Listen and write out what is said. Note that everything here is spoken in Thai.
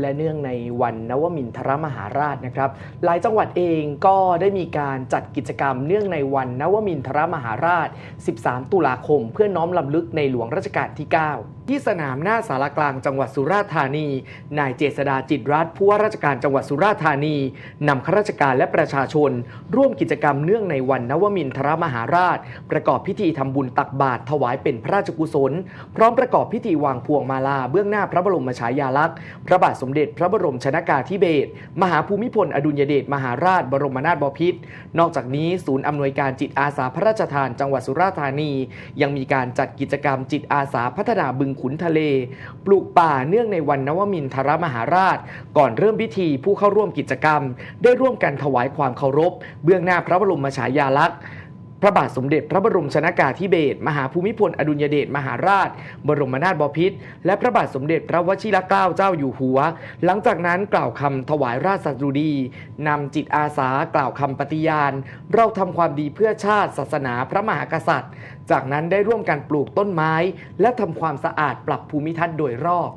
และเนื่องในวันนวมินทรมหาราชนะครับ หลายจังหวัดเองก็ได้มีการจัดกิจกรรม เนื่องในวันนวมินทรมหาราช 13 ตุลาคม เพื่อน้อมลำลึกในหลวงรัชกาลที่ 9 ที่สนามหน้าสารกลางจังหวัดสุราษฎร์ธานี นายเจษดาจิตรัตน์ผู้ว่าราชการจังหวัดสุราษฎร์ธานีนำข้าราชการและประชาชน ร่วมกิจกรรมเนื่องในวันนวมินทรมหาราช ประกอบพิธีทำบุญตักบาตรถวายเป็นพระราชกุศล พร้อมประกอบพิธีวางพวงมาลาเบื้องหน้าพระบรมฉายาลักษณ์ พระบาทสมเด็จพระบรมชนากาธิเบศรมหาภูมิพลอดุลยเดชมหาราช บรมนาถบพิตรนอกจากนี้ศูนย์อำนวยการจิตอาสาพระราชทาน จังหวัดสุราษฎร์ธานี ยังมีการจัดกิจกรรมจิตอาสาพัฒนาบึงขุนทะเล ปลูกป่าเนื่องในวันนวมินทรมหาราช ก่อนเริ่มพิธีผู้เข้าร่วมกิจกรรม ได้ร่วมกันถวายความเคารพ เบื้องหน้าพระบรมฉายาลักษณ์ พระบาทสมเด็จพระบรมชนากาธิเบศรมหาภูมิพลอดุลยเดชมหาราช บรมนาถบพิตรและพระบาทสมเด็จพระวชิรเกล้าเจ้าอยู่หัว หลังจากนั้นกล่าวคำถวายราชสดุดีนำจิตอาสากล่าวคำปฏิญาณ เราทำความดีเพื่อชาติศาสนาพระมหากษัตริย์ จากนั้นได้ร่วมกันปลูกต้นไม้ และทำความสะอาดปรับภูมิทัศน์โดยรอบ